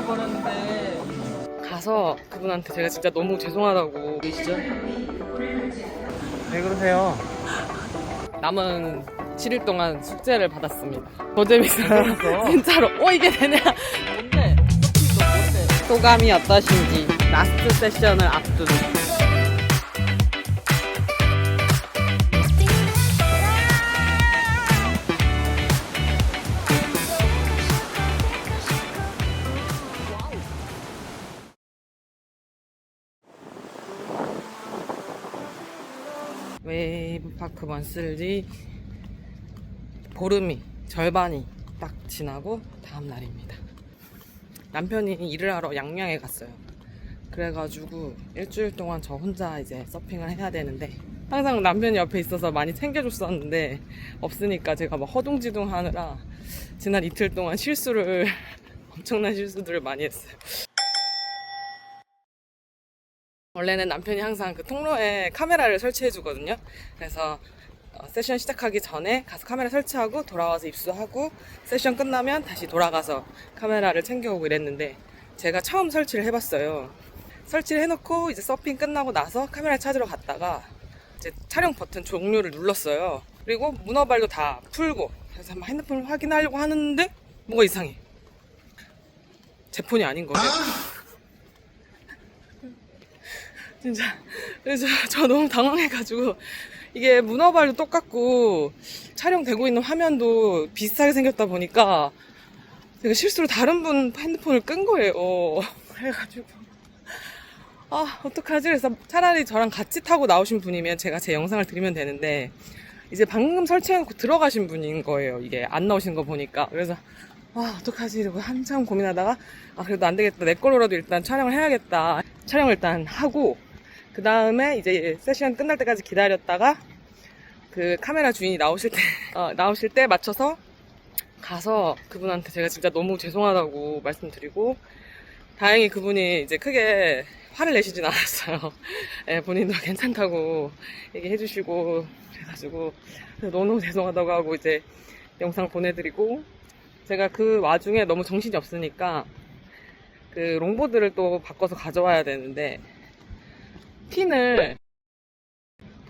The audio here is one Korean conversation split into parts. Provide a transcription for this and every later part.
잃어버렸는데 가서 그분한테 제가 진짜 너무 죄송하다고 계시죠? 왜 그러세요? 남은 7일 동안 숙제를 받았습니다. 더 재밌어요. 진짜로. 어, 이게 되냐? 뭔데? 소감이 어떠신지. 라스트 세션을 앞둔. 웨이브파크 먼슬리 보름이 절반이 딱 지나고 다음 날입니다. 남편이 일을 하러 양양에 갔어요. 그래가지고 일주일 동안 저 혼자 이제 서핑을 해야 되는데 항상 남편이 옆에 있어서 많이 챙겨줬었는데 없으니까 제가 막 허둥지둥 하느라 지난 이틀 동안 실수를 엄청난 실수들을 많이 했어요. 원래는 남편이 항상 그 통로에 카메라를 설치해 주거든요. 그래서 어, 세션 시작하기 전에 가서 카메라 설치하고 돌아와서 입수하고 세션 끝나면 다시 돌아가서 카메라를 챙겨오고 이랬는데 제가 처음 설치를 해봤어요. 설치를 해놓고 이제 서핑 끝나고 나서 카메라 찾으러 갔다가 이제 촬영 버튼 종료를 눌렀어요. 그리고 문어발도 다 풀고 그래서 막 핸드폰을 확인하려고 하는데 뭐가 이상해. 제 폰이 아닌 거예요. 진짜 그래서 저 너무 당황해가지고 이게 문어발도 똑같고 촬영되고 있는 화면도 비슷하게 생겼다 보니까 제가 실수로 다른 분 핸드폰을 끈 거예요. 그래가지고 아 어떡하지? 그래서 차라리 저랑 같이 타고 나오신 분이면 제가 제 영상을 드리면 되는데 이제 방금 설치해놓고 들어가신 분인 거예요. 이게 안 나오신 거 보니까 그래서 아 어떡하지? 이러고 한참 고민하다가 아 그래도 안 되겠다. 내 걸로라도 일단 촬영을 해야겠다. 촬영을 일단 하고 그 다음에 이제 세션 끝날 때까지 기다렸다가 그 카메라 주인이 나오실 때, 어, 나오실 때 맞춰서 가서 그분한테 제가 진짜 너무 죄송하다고 말씀드리고 다행히 그분이 이제 크게 화를 내시진 않았어요. 예, 본인도 괜찮다고 얘기해 주시고 그래가지고 너무 죄송하다고 하고 이제 영상 보내드리고 제가 그 와중에 너무 정신이 없으니까 그 롱보드를 또 바꿔서 가져와야 되는데 핀을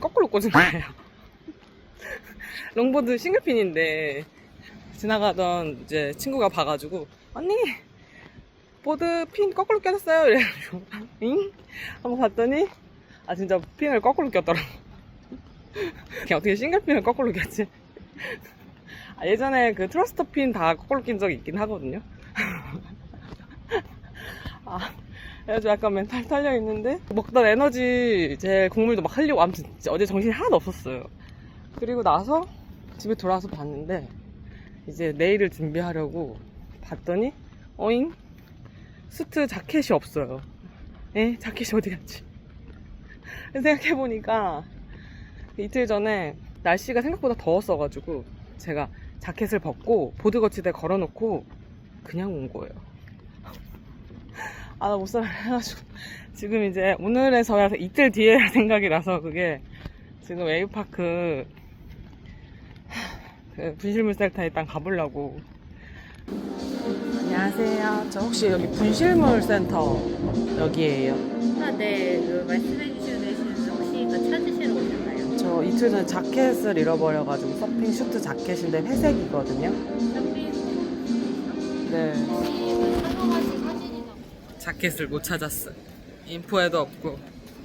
거꾸로 꽂은 거예요. 롱보드 싱글핀인데 지나가던 이제 친구가 봐가지고 언니 보드 핀 거꾸로 껴졌어요. 이래가지고 잉? 하고 봤더니 아 진짜 핀을 거꾸로 꼈더라고. 걔 어떻게 싱글핀을 거꾸로 꼈지? 아, 예전에 그 트러스터 핀 다 거꾸로 낀 적이 있긴 하거든요. 아, 그래가지고 약간 멘탈 탈려 있는데 먹던 에너지 제 국물도 막 흘리고 아무튼 어제 정신이 하나도 없었어요. 그리고 나서 집에 돌아와서 봤는데 이제 내일을 준비하려고 봤더니 어잉 수트 자켓이 없어요. 에 자켓이 어디 갔지? 생각해 보니까 이틀 전에 날씨가 생각보다 더웠어가지고 제가 자켓을 벗고 보드 거치대 걸어놓고 그냥 온 거예요. 아, 나 못 살아. 해가지고. 지금 이제 오늘에서야 이틀 뒤에 생각이라서 그게 지금 웨이브파크 그 분실물센터 일단 가보려고. 안녕하세요. 저 혹시 여기 분실물센터 여기에요. 아, 네. 그 말씀해 주시는 데시는 혹시 그 찾으시러 오셨나요? 저 이틀 전에 자켓을 잃어버려가지고 서핑 슈트 자켓인데 회색이거든요. 네. 자켓을 못 찾았어. 인포에도 없고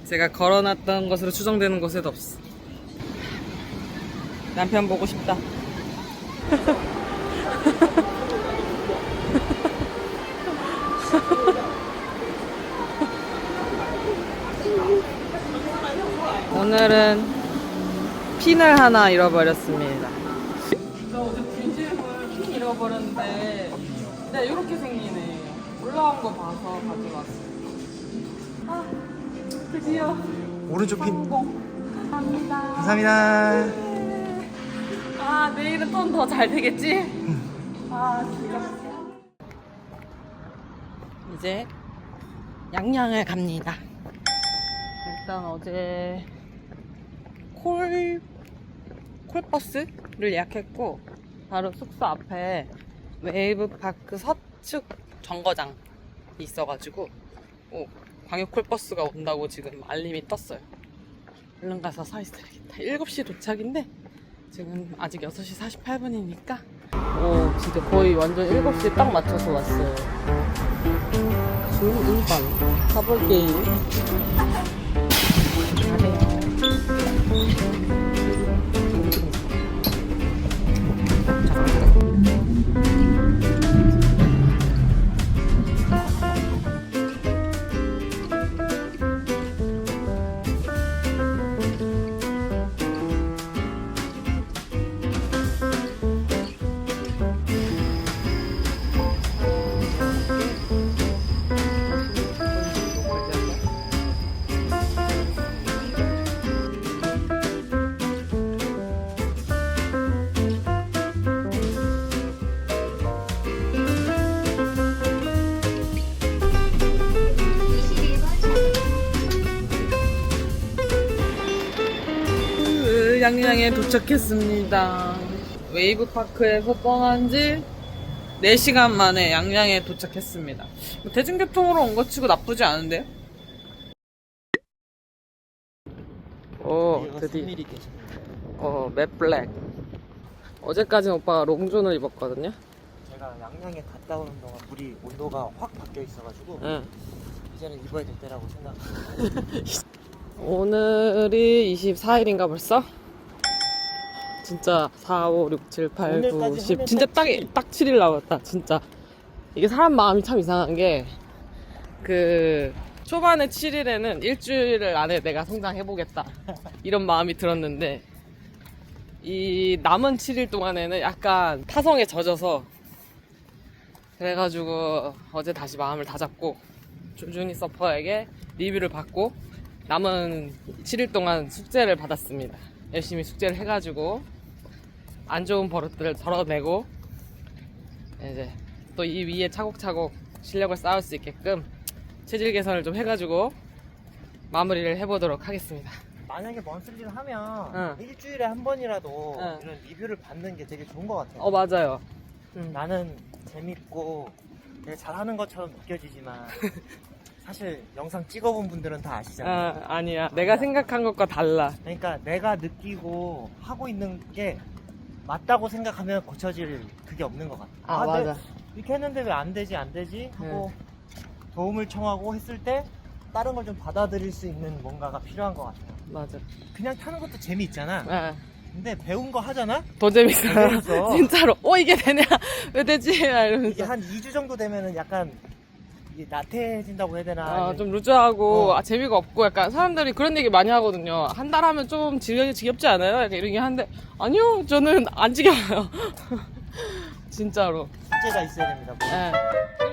제가 걸어놨던 것으로 추정되는 곳에도 없어. 남편 보고 싶다. 오늘은 핀을 하나 잃어버렸습니다. 저 어제 분실물 핀 잃어버렸는데 네, 이렇게 생기네. 올라온 거 봐서 가져왔어요. 아, 드디어 오른쪽 핀. 성공. 감사합니다. 감사합니다. 아, 내일은 좀 더 잘 되겠지? 아, 진짜. 이제 양양을 갑니다. 일단 어제 콜, 콜버스를 예약했고, 바로 숙소 앞에 웨이브 파크 서측 정거장 있어가지고 어, 광역 콜버스가 온다고 지금 알림이 떴어요. 얼른 가서 서 있어야겠다. 7시 도착인데 지금 아직 6시 48분이니까 오 진짜 거의 완전 7시에 딱 맞춰서 왔어요. 지금 일반 가볼게요. 양양에 도착했습니다. 웨이브파크에서 떠난 지 4시간 만에 양양에 도착했습니다. 뭐 대중교통으로 온 것 치고 나쁘지 않은데요? 오, 드디어. 어, 맵블랙. 어제까지 오빠가 롱존을 입었거든요? 제가 양양에 갔다 오는 동안 물이 온도가 확 바뀌어 있어가지고 응. 이제는 입어야 될 때라고 생각합니다. 오늘이 24일인가 벌써? 진짜 4, 5, 6, 7, 8, 9, 오늘까지 10 하면 진짜 딱. 딱 7일 남았다 진짜 이게 사람 마음이 참 이상한 게 그 초반에 7일에는 일주일 안에 내가 성장해보겠다 이런 마음이 들었는데 이 남은 7일 동안에는 약간 타성에 젖어서 그래가지고 어제 다시 마음을 다잡고 준준이 서퍼에게 리뷰를 받고 남은 7일 동안 숙제를 받았습니다. 열심히 숙제를 해가지고 안 좋은 버릇들을 덜어내고 이제 또 이 위에 차곡차곡 실력을 쌓을 수 있게끔 체질 개선을 좀 해가지고 마무리를 해보도록 하겠습니다. 만약에 먼슬리를 하면 응. 일주일에 한 번이라도 응. 이런 리뷰를 받는 게 되게 좋은 것 같아요. 어 맞아요. 나는 재밌고 되게 잘하는 것처럼 느껴지지만 사실 영상 찍어본 분들은 다 아시잖아요. 아, 아니야. 내가 생각한 것과 달라. 그러니까 내가 느끼고 하고 있는 게 맞다고 생각하면 고쳐질 그게 없는 것 같아. 아, 내- 맞아. 이렇게 했는데 왜 안 되지 안 되지 하고 도움을 청하고 했을 때 다른 걸 좀 받아들일 수 있는 뭔가가 필요한 것 같아요. 맞아. 그냥 타는 것도 재미 있잖아. 아, 근데 배운 거 하잖아? 더 재밌어. 진짜로. 어, 이게 되냐? 왜 되지? 막 이게 이러면서. 한 2주 정도 되면은 약간 이게 나태해진다고 해야 되나? 아, 좀 루즈하고, 어. 아, 재미가 없고, 약간 사람들이 그런 얘기 많이 하거든요. 한 달 하면 좀 지겹, 지겹지 않아요? 약간 이런 얘기 하는데, 아니요, 저는 안 지겨워요. 진짜로. 숙제가 있어야 됩니다. 뭐. 예.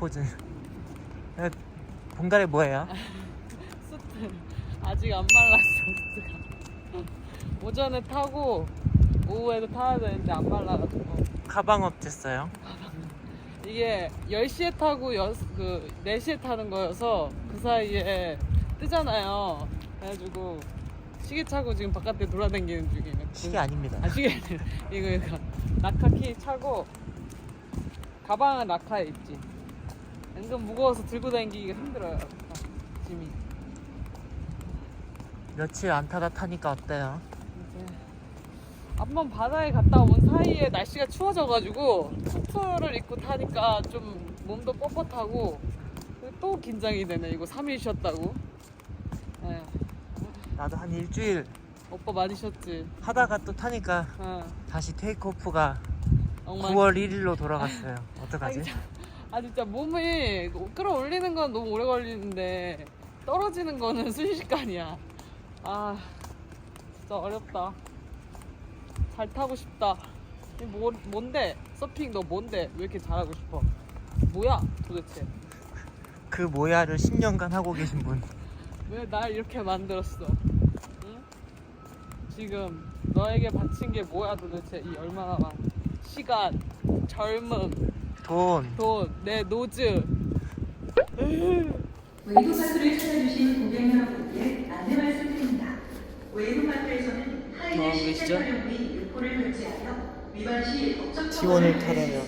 포즈. 에, 봉다리 뭐예요? 수트. 아, 아직 안 말랐어. 보트가. 오전에 타고 오후에도 타야 되는데 안 말라가지고 가방 어땠어요? 이게 10시에 타고 여, 그 4시에 타는 거여서 그 사이에 뜨잖아요. 그래가지고 시계 차고 지금 바깥에 돌아다니는 중이에요. 시계 아닙니다. 아 시계 이거 이거 낙하 키 차고 가방은 낙하에 있지. 은근 무거워서 들고 다니기가 힘들어요. 짐이. 며칠 안 타다 타니까 어때요? 이제 한번 바다에 갔다 온 사이에 날씨가 추워져가지고 수트를 입고 타니까 좀 몸도 뻣뻣하고 또 긴장이 되네 이거 3일 쉬었다고 네. 나도 한 일주일 오빠 많이 쉬었지 하다가 또 타니까 어. 다시 테이크오프가 엉망 9월 1일로 돌아갔어요. 아, 어떡하지? 진짜, 아 진짜 몸이 끌어올리는 건 너무 오래 걸리는데 떨어지는 거는 순식간이야. 아 진짜 어렵다. 잘 타고 싶다. 이 뭐, 뭔데? 서핑 너 뭔데? 왜 이렇게 잘하고 싶어? 뭐야 도대체? 그 모야를 10년간 하고 계신 분. 왜 날 이렇게 만들었어? 응? 지금 너에게 바친 게 뭐야 도대체? 이 얼마나 많은 시간 젊음 돈. 돈, 내 노즈. 웨이브 마트를 찾아주신 고객 여러분께 안내 말씀드립니다. 웨이브 마트에서는 뭐 하이웨이 하고 계시죠? 실제 및 유포를 결제하여 위반 시 법적 지원을 처벌을 타려면.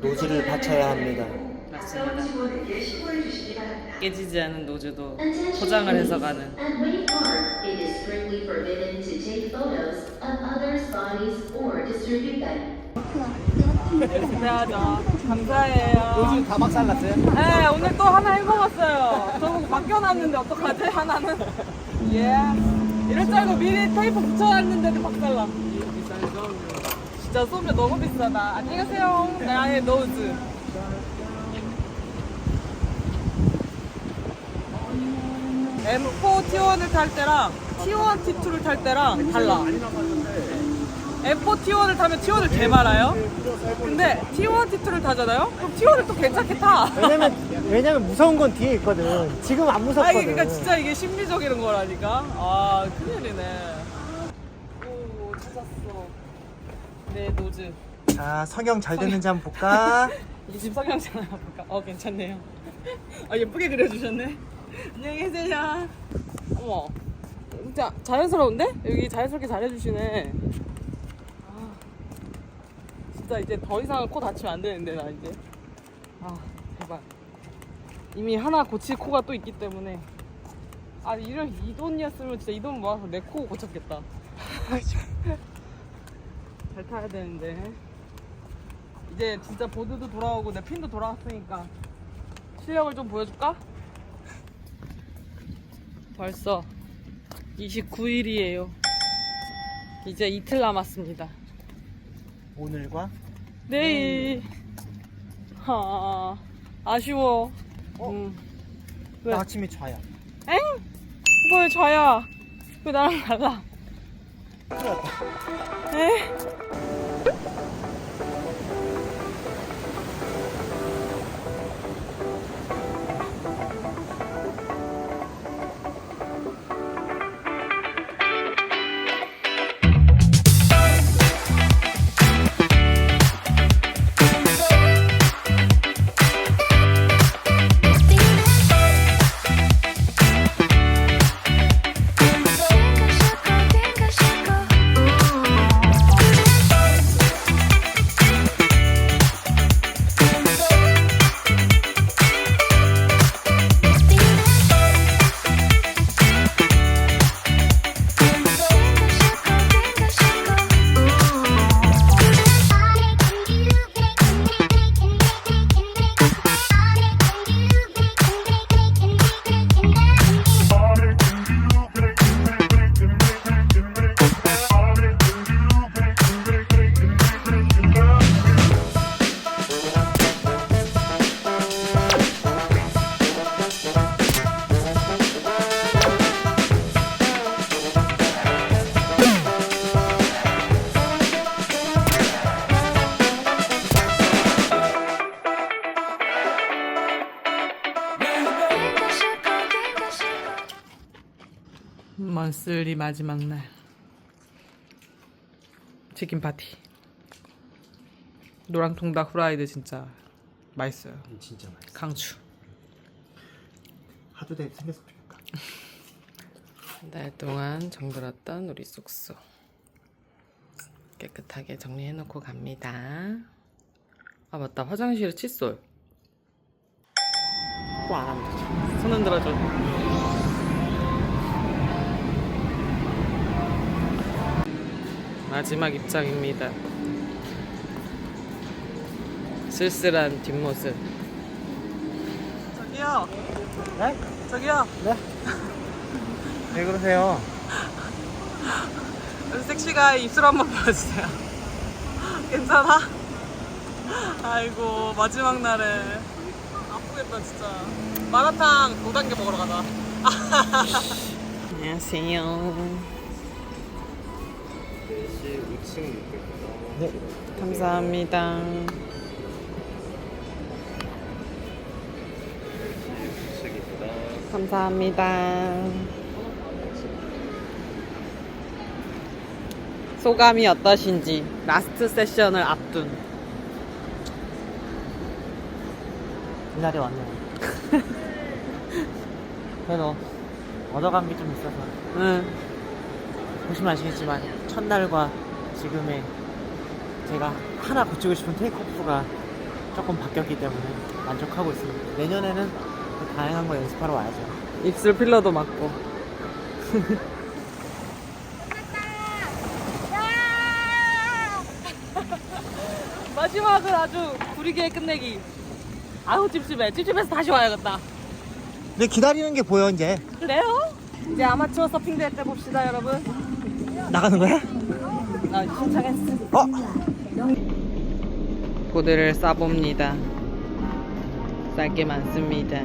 노즐을 받쳐야 합니다. 가까운 직원에게 신고해 주시기 바랍니다. 깨지지 않은 노즈도 포장을 해서. 가는. At Wake Park, it is strictly forbidden to take photos of others' bodies or distribute them. 기대하자. 감사해요. 요즘 다 박살났어요? 네, 오늘 또 하나 해먹었어요. 저거 맡겨놨는데 어떡하지? 하나는? 예. 이럴 줄 알고 미리 테이프 붙여놨는데도 박살나. 진짜 소면 너무 비싸다. 안녕히 가세요. 나의 노즈. M4 T1을 탈 때랑 T1 T2를 탈 때랑 달라. M4 T1을 타면 T1을 개 말아요. 근데 T1 T2를 타잖아요? 그럼 T1을 또 괜찮게 타. 왜냐면 왜냐면 무서운 건 뒤에 있거든. 지금 안 아 무섭거든. 이게 그러니까 진짜 이게 심리적인 거라니까. 아 큰일이네. 오 찾았어. 네 노즈. 자 성형 잘 됐는지 한번 볼까? 이게 집 성형잖아요. 볼까? 어 괜찮네요. 아 예쁘게 그려주셨네. 안녕히 계세요. 어머 진짜 자연스러운데? 여기 자연스럽게 잘해주시네. 아 진짜 이제 더 이상 코 다치면 안 되는데 나 이제. 아 제발. 이미 하나 고칠 코가 또 있기 때문에. 아 이런 이 돈이었으면 진짜 이 돈 모아서 내 코 고쳤겠다. 잘 타야 되는데. 이제 진짜 보드도 돌아오고 내 핀도 돌아왔으니까 실력을 좀 보여줄까? 벌써 29일이에요. 이제 이틀 남았습니다. 오늘과 내일. 하, 아쉬워. 어? 음. 왜? 나 아침에 좌야. 엥? 뭘 저야? 왜 나랑 달라? 에? 먼슬리 마지막 날. 치킨 파티. 노랑통닭 후라이드 진짜 맛있어요. 진짜 맛있어. 강추. 하두대 생겼으면 좋겠다. 한 달 동안 정들었던 우리 숙소. 깨끗하게 정리해놓고 갑니다. 아 맞다. 화장실에 칫솔. 꼭안 하면 되죠. 손 흔들어줘 마지막 입장입니다 쓸쓸한 뒷모습 저기요 네? 저기요 왜 그러세요? 섹시가 입술 한번 보여주세요. 괜찮아? 아이고 마지막 날에 아프겠다 진짜. 마라탕 5단계 먹으러 가자. 안녕하세요. 네. 감사합니다. 감사합니다. 소감이 어떠신지 라스트 세션을 앞둔 이날이 왔네요. 그래도 얻어간 게 좀 있어서 응 보시면 아시겠지만 첫날과 지금의 제가 하나 고치고 싶은 테이크오프가 조금 바뀌었기 때문에 만족하고 있습니다. 내년에는 더 다양한 거 연습하러 와야죠. 입술 필러도 맞고 마지막은 아주 구리게 끝내기 아우 찝찝해 찝찝해서 다시 와야겠다 근데 기다리는 게 보여 이제 그래요? 이제 아마추어 서핑 대회 때 봅시다 여러분 나가는 거야? 나 신청했어 어? 보드를 싸봅니다 쌀게 많습니다